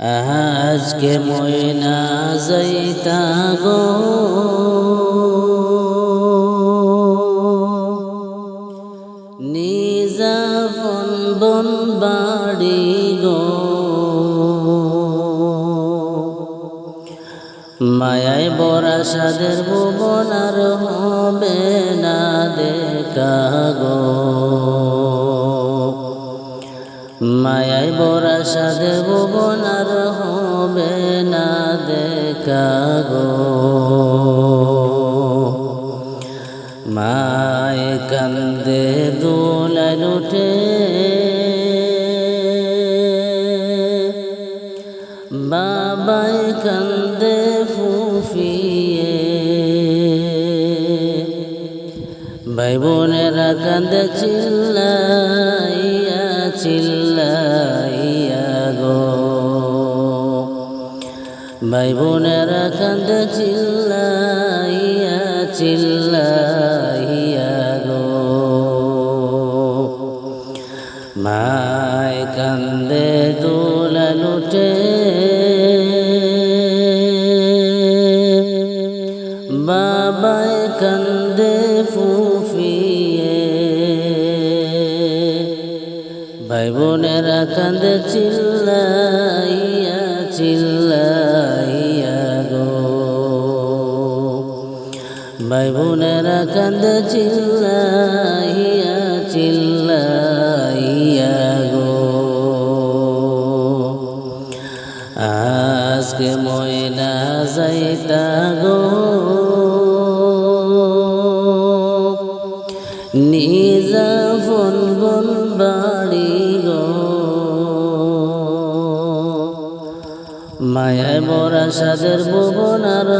আজকে ময়না যাইতা গো নিজাফন বন বাড়ি গো। মায়ায় বরা সাদের ভুবন হবে না দেখা গো। মায়ায় বরা সাদের ভুবন আর হবে না দেখা গো। মায় কান্দে দোলায় লুটে বাবাই কান্দে ফুফিয়ে। ভাই বোনেরা কান্দে চিল্লাইয়া চিল্লাইয়া গো। ভাই বোনেরা কান্দে চিল্লাইয়া চিল্লাইয়া গো। মায় কান্দে দোলা লুটে। বাবাই কান্দে ফুফিয়ে ভাই বোনেরা কান্দে চিল্লাইয়া চিল্লাইয়া গো। ভাই বোনেরা কান্দে চিল্লাইয়া চিল্লাইয়া গো। আজকে ময়না যাইতা গো মায়ায় বরা সাদের ভুবন আর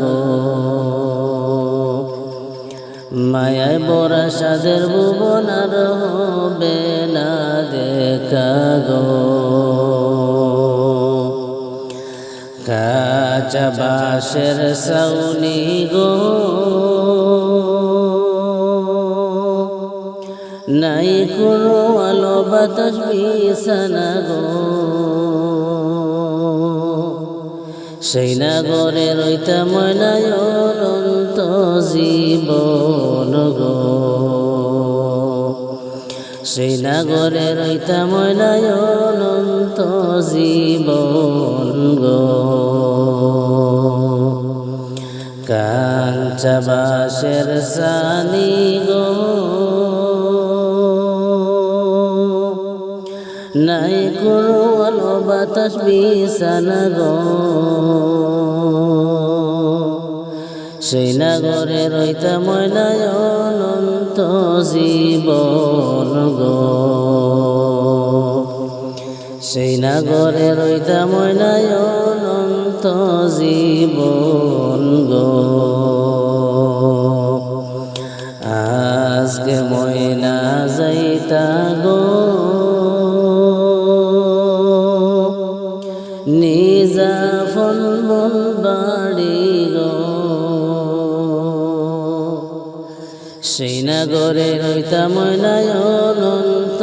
গো। মায়ায় বরা সাদের ভুবন আর না দেখা গো। কাঁচা বাসের সাউনি গো। নাই কোনো আলো বাতাস বিছানা গো সেই নাগরে রইতা ময়নায় অনন্ত জীবন গো। সেই নাগরে রইতা ময়নায় অনন্ত জীবন গো। কাঞ্চা বাসের সানি গো। নাই কোনো আলো বাতাস বিছানা সেই নাগরে রইতা ময়নায় অনন্ত জীবন গো। সেই নাগরে রইতা ময়নায় অনন্ত জীবন গো। আজকে ময়না যাইতা গো। সেই নাগরে রইতা ময়নায় অনন্ত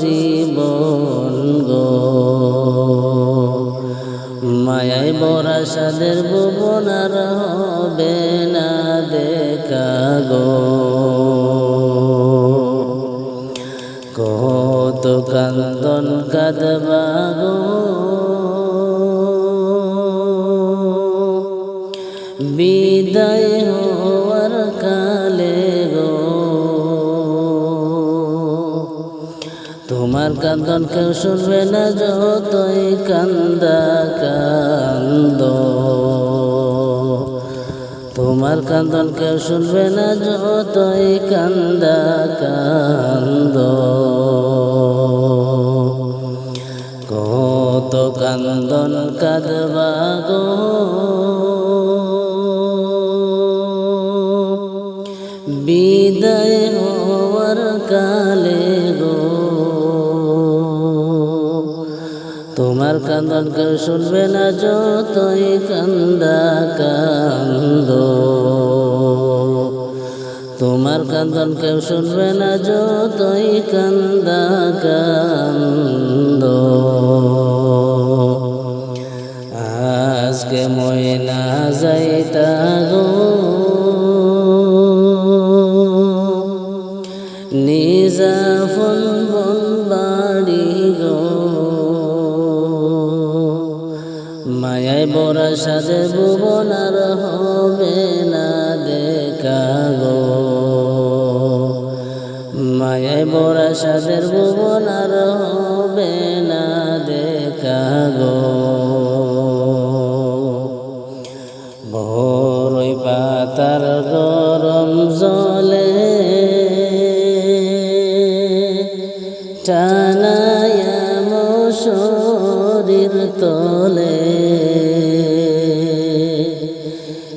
জীবন গো। মায়ায় বরা সাদের ভুবন আর হবে না দেখা গো। কত কান্দন কাদবা গো। বিদায় তোমার কান্দন কেউ শুনবে না, যতই কান্দা কান্দ। তোমার কান্দন কেউ শুনবে না, যতই কান্দা কান্দ। কত কান্দন কাদবা গো। কান্দন কেউ শুনবে না যতই কান্দা কান্দ। তোমার কান্দন কেউ শুনবে না যতই কান্দা কান্দ। বড়া সাজে ভুবনার হবে না দেখা গো মায়ে বড়া সাজের ভুবন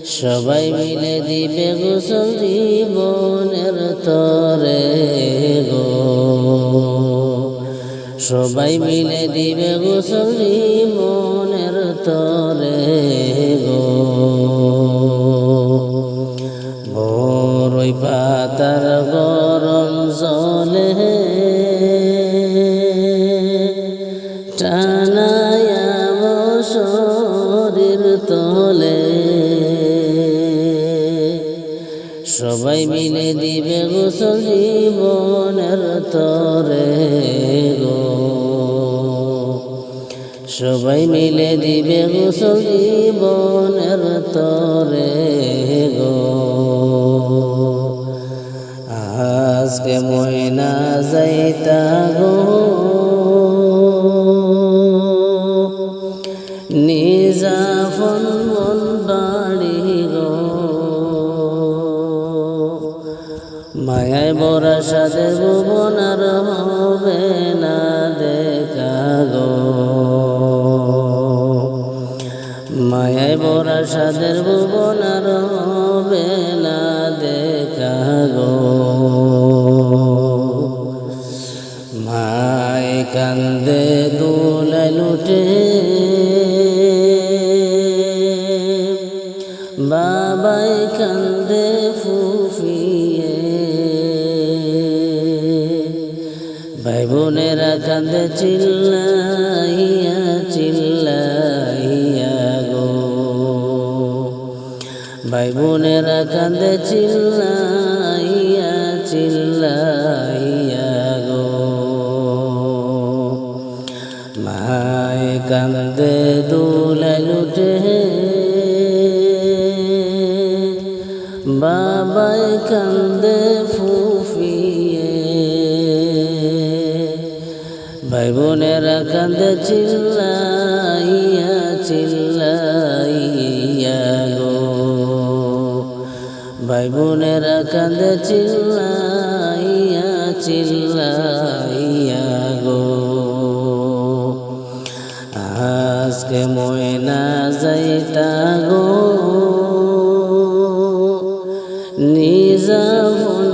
সবাই মিলে দিবে গোসল জীবনের তরে গো। সবাই মিলে দিবে গোসল জীবনের তরে গো। বড়ই পাতার গরম জলে টানায়া শরীর তলে। সবাই মিলে দিবে গোসল জীবনের তরে গো। সবাই মিলে দিবে গোসল জীবনের তরে গো। আজকে ময়না যাইতা গো কান্দে দুলে লুটে। বাবাই কান্দে ফুফিয়ে। ভাই বোনেরা কান্দে চিল্লাইয়া চিল্লাইয়া গো। ভাই বোনেরা কান্দে চিল্লাইয়া ভাই বোনেরা কান্দে চিল্লাইয়া চিল্লাইয়া গো। আজকে ময়না যাইতা গো। নিজা বন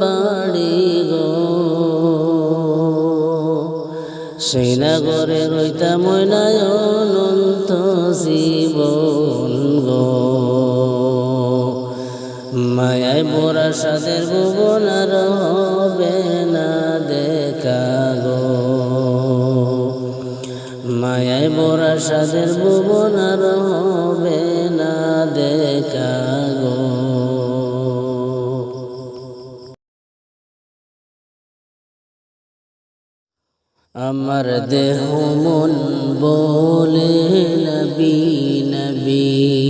বাড়ি গো। সেই রইতা ময়নায় অনন্ত জীবন। মায়ায় মোরা সাদের ভুবন আর হবে না দেখা গো। মায়ায় মোরা সাদের ভুবন আর হবে না দেখা গো। আমার দেহ মন বলে নবী নবী।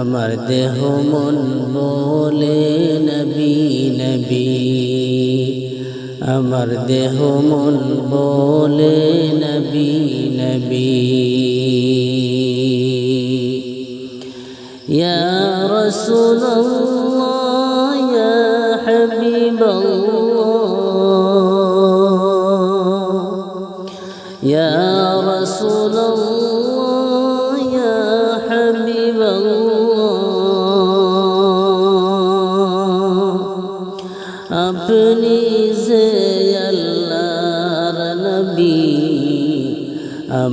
আমার দেহ মন বলে নবী নবী। আমার দেহ মন বলে নবী নবী। ইয়া রাসূলুল্লাহ, ইয়া হাবিবাল্লাহ। ইয়া রাসূলুল্লাহ।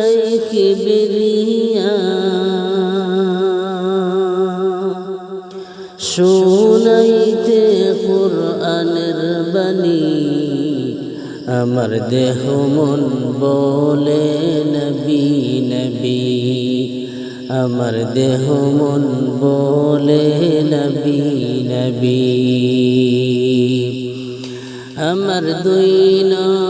শাইখ বিরিয়া শুনাইতে কোরআনের বাণী, আমার দেহ মন বলে নবী নবী। আমার দেহ মন বলে নবী নবী। আমার দুই নয়নে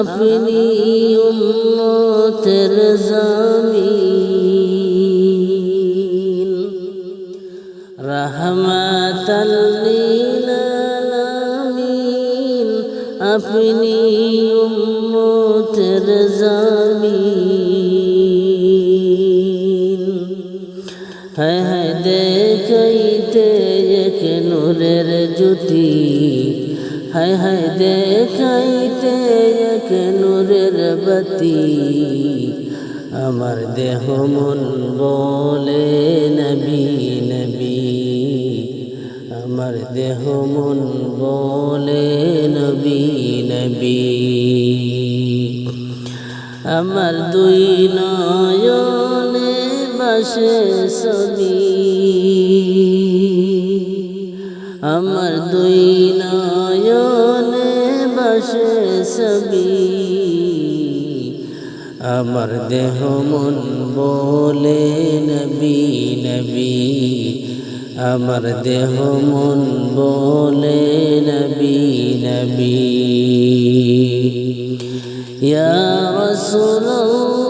আপনি উম্মতের জামিন রহমতাল্লিলামিন আপনি উম্মতের জামিন হ্যাঁ হ্যাঁ দেখাইতে এক নূরের জ্যোতি হায় হায় দেখাইতে এক নূরের বাতি। আমার দেহ মন বলে নবী নবী। আমার দেহ মন বলে নবী নবী। আমার দুই নয়নে বাসে ছবি আমার দুই বাসে ছবি আমার দেহ মন বলে নবী নবী। আমার দেহ মন বলে নবী নবী। ইয়া রাসূলুল্লাহ।